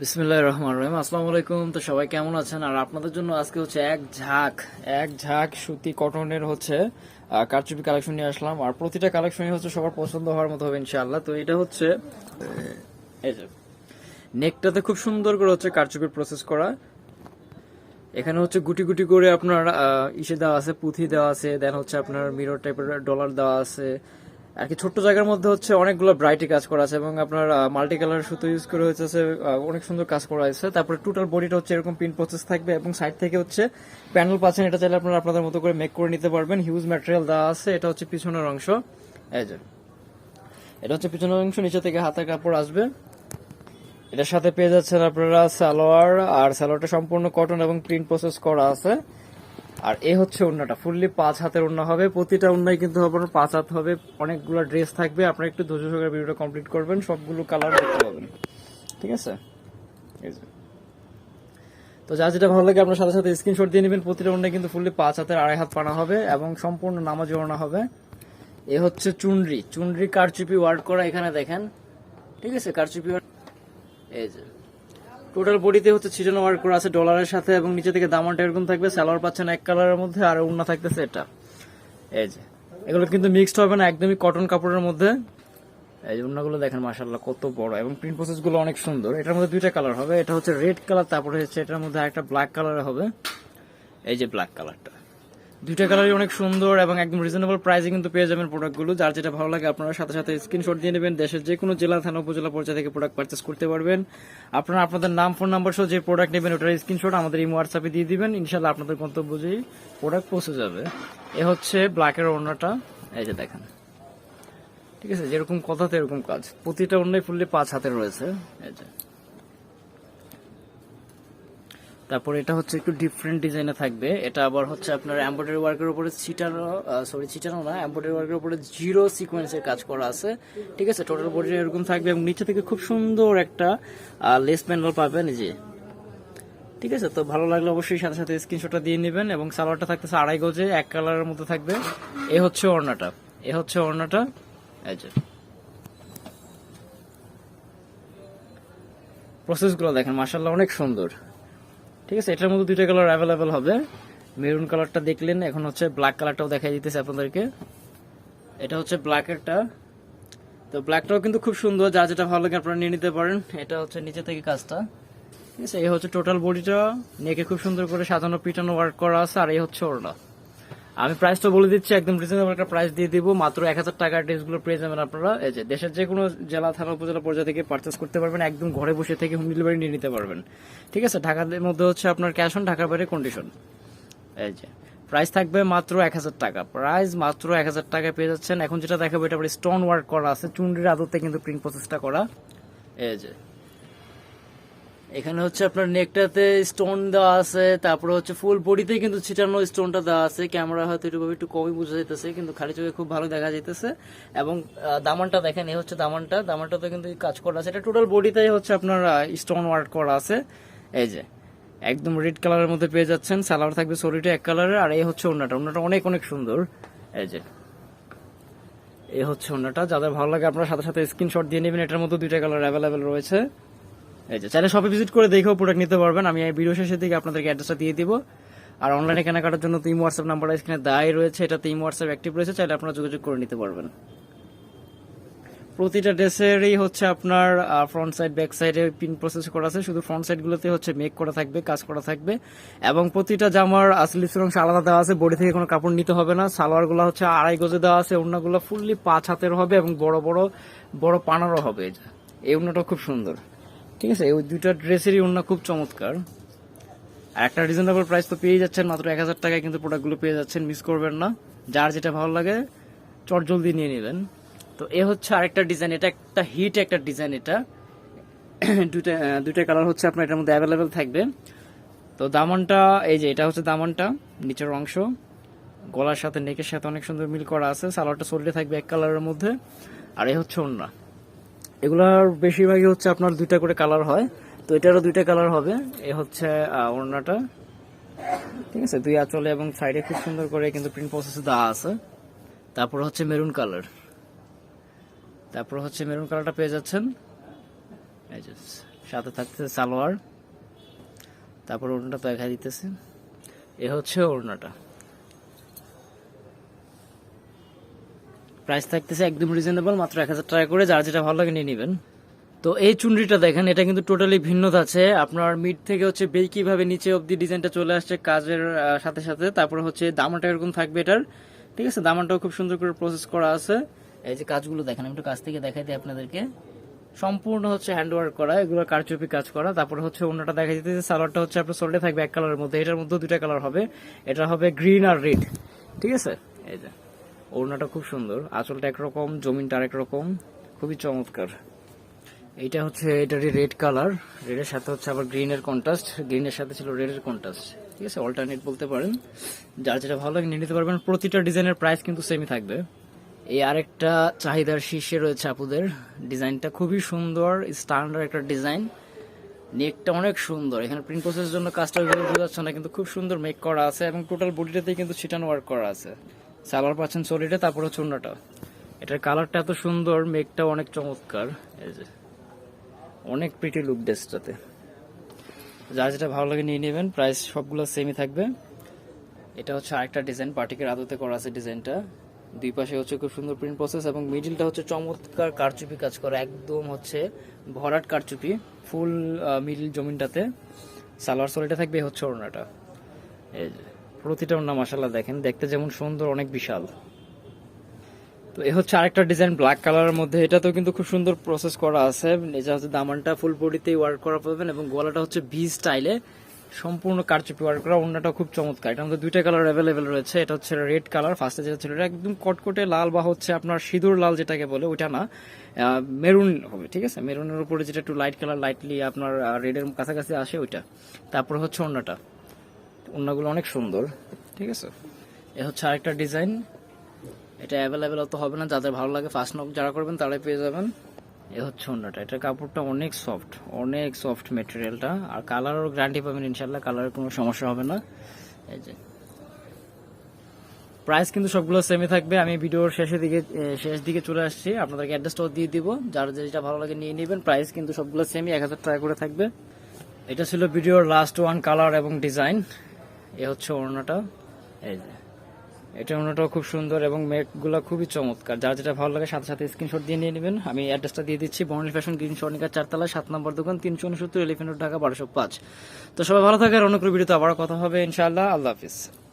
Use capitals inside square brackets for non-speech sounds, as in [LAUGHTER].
বিসমিল্লাহ রহমান রহিম। আসসালামু আলাইকুম। তো সবাই কেমন আছেন? আর আপনাদের জন্য আজকে হচ্ছে এক ঝাঁক এক ঝাঁক সুতি কটনের হচ্ছে কারচুপি কালেকশন নিয়ে আসলাম। আর প্রতিটা কালেকশনই হচ্ছে সবার পছন্দ হওয়ার মতো হবে ইনশাআল্লাহ। তো এটা হচ্ছে, এই যে নেকটাতে খুব সুন্দর করে হচ্ছে কারচুপির প্রসেস করা। এখানে হচ্ছে গুটি গুটি করে আপনার ইসে দেওয়া আছে, পুঁথি দেওয়া আছে দেন হচ্ছে আপনার মিরর টাইপের ডলার দেওয়া আছে। আর কি ছোট্ট জায়গার মধ্যে হচ্ছে অনেকগুলো ব্রাইটি কাজ করা আছে এবং আপনার মাল্টি কালার সুতো ইউজ করে হচ্ছে অনেক সুন্দর কাজ করা হয়েছে তারপরে টোটাল বডিটা হচ্ছে এরকম প্রিন্ট প্রসেস থাকবে এবং সাইড থেকে হচ্ছে প্যানেল পাচ্ছেন, এটা চাইলে আপনারা আপনাদের মতো করে মেক করে নিতে পারবেন। হিউজ ম্যাটেরিয়াল দেওয়া আছে, এটা হচ্ছে পিছনের অংশ। এই যে, এটা হচ্ছে পিছনের অংশ, নিচে থেকে হাতের কাপড় আসবে। এটার সাথে পেয়ে যাচ্ছেন আপনারা সালোয়ার, আর সালোয়ারটা সম্পূর্ণ কটন এবং প্রিন্ট প্রসেস করা আছে। আর এ হচ্ছে ওড়নাটা ফুললি পাঁচ হাতের ওড়না হবে, প্রতিটা ওড়নায় কিন্তু আপনার পাঁচ হাত হবে, অনেকগুলো ড্রেস থাকবে। আপনারা একটু ধৈর্য সহকারে ভিডিওটা কমপ্লিট করবেন, সবগুলো কালার দেখতে পাবেন। ঠিক আছে? এই। তো যা যেটা ভালো লাগে, আপনার সাথে সাথে স্ক্রিনশট দিয়ে নেবেন। প্রতিটা ওড়নায় কিন্তু ফুললি পাঁচ হাতের আড়াই হাত পানা হবে এবং সম্পূর্ণ নামাজ ওড়না হবে। এ হচ্ছে চুনরি। চুনরি কারচুপি ওয়ার্ড করা এখানে দেখেন। ঠিক আছে? কারচুপি work- এই যে। টোটাল বডিতে হচ্ছে ছিটানো ওয়ার্ক করা আছে ডলারের সাথে এবং নিচে থেকে দামানটা এরকম থাকবে সালোয়ার পাচ্ছেন এক কালারের মধ্যে আর উন্না থাকতেছে এটা। এই যে, এগুলো কিন্তু মিক্সড হবে না, একদমই কটন কাপড়ের মধ্যে। এই উন্নাগুলো দেখেন মাশাল্লাহ কত বড় এবং প্রিন্ট প্রসেসগুলো অনেক সুন্দর। এটার মধ্যে দুইটা কালার হবে, এটা হচ্ছে রেড কালার তারপরে হচ্ছে এটার মধ্যে একটা ব্ল্যাক কালার হবে। এই যে ব্ল্যাক কালারটা দুইটা কালারই অনেক সুন্দর এবং একদম রিজনেবল প্রাইসে কিন্তু পেয়ে যাবেন প্রোডাক্টগুলো যার যেটা ভালো লাগে আপনারা সাথে সাথে স্ক্রিনশট দিয়ে নেবেন। দেশের যে কোনো জেলা, থানা, উপজেলা পর্যায়ে থেকে প্রোডাক্ট পারচেস করতে পারবেন। আপনারা আপনাদের নাম ফোন নাম্বার সহ যে প্রোডাক্ট নেবেন ওটার স্ক্রিনশট আমাদের এই হোয়াটসঅ্যাপে দিয়ে দিবেন। ইনশাল্লাহ আপনাদের গন্তব্য যেই প্রোডাক্ট পৌঁছে যাবে। এ হচ্ছে ব্ল্যাকের ওড়নাটা। এই যে দেখেন। ঠিক আছে? যেরকম কথাতে এরকম কাজ। প্রতিটা অন্যায় ফুললি পাঁচ হাতে রয়েছে। এই যে। তারপর এটা হচ্ছে একটু ডিফারেন্ট ডিজাইনে থাকবে। এটা আবার হচ্ছে আপনার এমব্রয়ডারি ওয়ার্কের উপরে ছিটানো সরি ছিটানো না এমব্রয়ডারি ওয়ার্কের উপরে জিরো সিকোয়েন্সের কাজ করা আছে। ঠিক আছে? টোটাল বডি এরকম থাকবে এবং নিচে থেকে খুব সুন্দর একটা লেস প্যানেল পাবেন যে। ঠিক আছে? তো ভালো লাগলে অবশ্যই সাথে সাথে স্ক্রিনশটটা দিয়ে নেবেন এবং সালোয়ারটা থাকতেছে আড়াই গজে, এক কালারের মধ্যে থাকবে। এ হচ্ছে ওড়নাটা। এ হচ্ছে ওড়নাটা। এই যে। প্রসেসগুলো দেখেন মার্শাল্লাহ অনেক সুন্দর। ঠিক আছে, এটার মধ্যে দুইটা কালার অ্যাভেলেবেল হবে। মেরুন কালারটা দেখলেন, এখন হচ্ছে ব্ল্যাক কালারটাও দেখাই দিতেছে আপনাদেরকে। এটা হচ্ছে ব্ল্যাক একটা। তো ব্ল্যাকটাও কিন্তু খুব সুন্দর, যা যেটা ভালো লাগে আপনারা নিয়ে নিতে পারেন। এটা হচ্ছে নিচে থেকে কাজটা। ঠিক আছে, এই হচ্ছে টোটাল বডিটা নেকে খুব সুন্দর করে সাজানো, পিটানো ওয়ার্ক করা আছে, আর এই হচ্ছে ওরটা আমি প্রাইসটা বলে দিচ্ছি, একদম রিজনেবল একটা প্রাইস দিয়ে দিব। মাত্র এক হাজার টাকার ড্রেসগুলো পেয়ে যাবেন আপনারা। এই যে দেশের যে কোনো জেলা, থানা, উপজেলা পর্যায়ে থেকে পার্চেস করতে পারবেন, একদম ঘরে বসে থেকে হোম ডেলিভারি নিয়ে নিতে পারবেন। ঠিক আছে? ঢাকার মধ্যে হচ্ছে আপনার ক্যাশ অন ঢাকার বাইরে কন্ডিশন এই যে প্রাইস থাকবে মাত্র এক হাজার টাকা। প্রাইস মাত্র এক হাজার টাকায় পেয়ে যাচ্ছেন। এখন যেটা দেখাবো, এটা স্টোন ওয়ার্ক করা আছে। চুনরির আদতে কিন্তু প্রিন্ট প্রসেসটা করা। এই যে এখানে হচ্ছে আপনার নেকটাতে স্টোন দেওয়া আছে, তারপরে হচ্ছে ফুল বডিতে কিন্তু ছিটানো স্টোনটা দেওয়া আছে। ক্যামেরা হয়তো একটু একটু কমই বোঝা যাইতেছে, কিন্তু খালি চোখে খুব ভালো দেখা যাইতেছে। এবং দামানটা দেখেন, এই হচ্ছে দামানটা। দামানটাতে কিন্তু কাজ করা আছে। এটা টোটাল বডিতেই হচ্ছে আপনার স্টোন ওয়ার্ক করা আছে। এই যে, একদম রেড কালারের মধ্যে পেয়ে যাচ্ছেন। সালোয়ার থাকবে সরিটা এক কালারের আর এই হচ্ছে ওনাটা ওনাটা অনেক অনেক সুন্দর। এই যে, এই হচ্ছে ওনাটা যাদের ভালো লাগে আপনারা সাথে সাথে স্ক্রিনশট দিয়ে নেবেন। এটার মধ্যে দুইটা কালার অ্যাভেলেবেল রয়েছে। এই যে, চাইলে শপে ভিজিট করে দেখেও প্রোডাক্ট নিতে পারবেন। আমি এই ভিডিও শেষের দিকে আপনাদেরকে অ্যাড্রেসটা দিয়ে দিব। আর অনলাইনে কেনাকাটার জন্য তিন হোয়াটসঅ্যাপ নাম্বার স্ক্রিনে দায় রয়েছে। এটা তিন হোয়াটসঅ্যাপ অ্যাক্টিভ রয়েছে, চাইলে আপনারা যোগাযোগ করে নিতে পারবেন। প্রতিটা ড্রেসেরই হচ্ছে আপনার ফ্রন্ট সাইড ব্যাক সাইডে পিন প্রসেস করা আছে। শুধু ফ্রন্ট সাইডগুলোতে হচ্ছে মেক করা থাকবে, কাজ করা থাকবে। এবং প্রতিটা জামার স্লিপসের অংশ আলাদা দেওয়া আছে। বডি থেকে কোনো কাপড় নিতে হবে না। সালোয়ারগুলো হচ্ছে আড়াই গজে দেওয়া আছে। ওড়নাগুলো ফুললি পাঁচ হাতের হবে এবং বড় বড় বড় পানারও হবে। এই ওড়নাটা খুব সুন্দর। ঠিক আছে ওই দুইটা ড্রেসেরই ওড়না খুব চমৎকার। আর একটা রিজনেবল প্রাইস তো পেয়ে যাচ্ছেন মাত্র এক হাজার টাকায়, কিন্তু প্রোডাক্টগুলো পেয়ে যাচ্ছেন মিস করবেন না। যার যেটা ভালো লাগে, চট জলদি নিয়ে নেবেন। তো এ হচ্ছে আরেকটা ডিজাইন এটা একটা হিট একটা ডিজাইন এটা। [CLEARS THROAT] দুইটা দুইটা কালার হচ্ছে আপনার এটার মধ্যে অ্যাভেলেবেল থাকবে। তো দামনটা, এই যে এটা হচ্ছে দামনটা, নিচের অংশ। গলার সাথে নেকের সাথে অনেক সুন্দর মিল করা আছে। সালোয়ারটা সরিয়ে থাকবে এক কালারের মধ্যে। আর এ হচ্ছে ওড়না। এগুলার বেশিরভাগই হচ্ছে আপনার দুইটা করে কালার হয়। তো এটারও দুইটা কালার হবে। এ হচ্ছে ওড়নাটা। ঠিক আছে? দুই আঁচলে এবং সাইডে খুব সুন্দর করে কিন্তু প্রিন্ট প্রসেস দেওয়া আছে। তারপর হচ্ছে মেরুন কালার তারপর হচ্ছে মেরুন কালারটা পেয়ে যাচ্ছেন। সাথে থাকতেছে সালোয়ার। তারপর ওড়নাটা দেখা দিতেছে। এ হচ্ছে ওড়নাটা। প্রাইস থাকতেছে একদম রিজনেবল মাত্র এক হাজার টাকা করে, যার যেটা ভালো লাগে নিয়ে নেবেন। তো এই চুনরিটা দেখেন, এটা কিন্তু টোটালি ভিন্ন আছে। আপনার মিড থেকে হচ্ছে বেই কীভাবে নিচে অব্দি ডিজাইনটা চলে আসছে, কাজের সাথে সাথে। তারপরে হচ্ছে দামাটা এরকম থাকবে এটার, ঠিক আছে? দামানটাও খুব সুন্দর করে প্রসেস করা আছে। এই যে কাজগুলো দেখেন, আমি একটু কাছ থেকে দেখাই দিই আপনাদেরকে। সম্পূর্ণ হচ্ছে হ্যান্ড ওয়ার্ক করা, এগুলো কারচুপি কাজ করা। তারপরে হচ্ছে অন্যটা দেখা যেতেছে সালোয়ারটা হচ্ছে আপনার সোল্ডে থাকবে এক কালারের মধ্যে। এটার মধ্যে দুটা কালার হবে। এটা হবে গ্রিন আর রেড ঠিক আছে? এই যে। ওড়নাটা খুব সুন্দর। আঁচলটা একরকম, জমিনটা আরেক রকম খুবই চমৎকার। এইটা হচ্ছে এটারই রেড কালার, রেডের সাথে হচ্ছে আবার গ্রিনের কন্ট্রাস্ট। গ্রিনের সাথে ছিল রেডের কন্ট্রাস্ট। ঠিক আছে অল্টারনেট বলতে পারেন। যার যেটা ভালো লাগে, নিয়ে নিতে পারবেন। প্রতিটা ডিজাইনের প্রাইস কিন্তু সেমই থাকবে। এই আরেকটা চাহিদার শীর্ষে রয়েছে আপুদের। ডিজাইনটা খুবই সুন্দর স্ট্যান্ডার্ড একটা ডিজাইন। নেকটা অনেক সুন্দর। এখানে প্রিন্ট প্রসেসের জন্য কাজটা বোঝা যাচ্ছে না, কিন্তু খুব সুন্দর মেক করা আছে এবং টোটাল বডিটাতেই কিন্তু ছিটানো ওয়ার্ক করা আছে। সালোয়ার পাচ্ছেন সলিডে তারপর হচ্ছে অন্যটা এটার কালারটা এত সুন্দর মেকটা অনেক চমৎকার। এই যে অনেক প্রিটি লুক ড্রেসটাতে। যা যেটা ভালো লাগে নিয়ে নেবেন প্রাইস সবগুলো সেমই থাকবে। এটা হচ্ছে আরেকটা ডিজাইন পার্টিকের আদতে করা আছে ডিজাইনটা দুই পাশে হচ্ছে খুব সুন্দর প্রিন্ট প্রসেস এবং মিডিলটা হচ্ছে চমৎকার কারচুপি কাজ করা একদম হচ্ছে ভরাট কারচুপি ফুল মিডিল জমিনটাতে। সালোয়ার সোলিটা থাকবে হচ্ছে ওড়নাটা। এই যে, প্রতিটা ওড়না মাসাল্লাহ দেখেন। দেখতে যেমন সুন্দর, অনেক বিশাল। তো এ হচ্ছে আরেকটা ডিজাইন ব্ল্যাক কালারের মধ্যে। এটাতেও কিন্তু খুব সুন্দর প্রসেস করা আছে। এটা হচ্ছে দামানটা ফুল বডিতেই ওয়ার্ক করা পাবেন এবং গলাটা হচ্ছে ভি স্টাইলে সম্পূর্ণ কারচুপি ওয়ার্ক করা। অন্যটা খুব চমৎকার। এটার মধ্যে দুইটা কালার অ্যাভেলেবেল রয়েছে। এটা হচ্ছে রেড কালার ফার্স্টে যেটা ছিল, এটা একদম কটকটে লাল বা হচ্ছে আপনার সিঁদুর লাল যেটাকে বলে, ওইটা না। মেরুন হবে, ঠিক আছে? মেরুনের উপরে যেটা একটু লাইট কালার লাইটলি আপনার রেডের কাছাকাছি আসে, ওইটা। তারপর হচ্ছে অন্যটা অন্যগুলো অনেক সুন্দর, ঠিক আছে? এ হচ্ছে আরেকটা ডিজাইন। এটা অ্যাভেলেবেল অত হবে না, যাদের ভালো লাগে ফার্স্ট নক যারা করবেন তারাই পেয়ে যাবেন। এ হচ্ছে অন্যটা এটার কাপড়টা অনেক সফট অনেক সফট মেটেরিয়ালটা আর কালারও গ্যারান্টি পাবেন ইনশাল্লাহ কালারের কোনো সমস্যা হবে না। এই যে। প্রাইস কিন্তু সবগুলো সেমই থাকবে। আমি ভিডিওর শেষের দিকে শেষ দিকে চলে আসছি, আপনাদেরকে অ্যাড্রেসটাও দিয়ে দিব। যার যেটা ভালো লাগে নিয়ে নেবেন প্রাইস কিন্তু সবগুলো সেমই এক হাজার টাকা করে থাকবে। এটা ছিল ভিডিওর লাস্ট ওয়ান কালার এবং ডিজাইন এ হচ্ছে ওড়নাটা। এই যে। এটা ওড়নাটাও খুব সুন্দর এবং মেকগুলো খুবই চমৎকার। যার যেটা ভালো লাগে সাথে সাথে স্ক্রিনশট দিয়ে নিয়ে নেবেন। আমি অ্যাড্রেসটা দিয়ে দিচ্ছি। বর্ণিল ফ্যাশন গ্রিন সর্ণিকা চারতলা, সাত নম্বর দোকান, তিনশো উনসত্তর এলিফেন্ট ঢাকা, বারোশো পাঁচ। তো সবাই ভালো থাকে আর অন্য ভিডিওতে আবার কথা হবে। ইনশাআল্লাহ। আল্লাহ হাফিজ।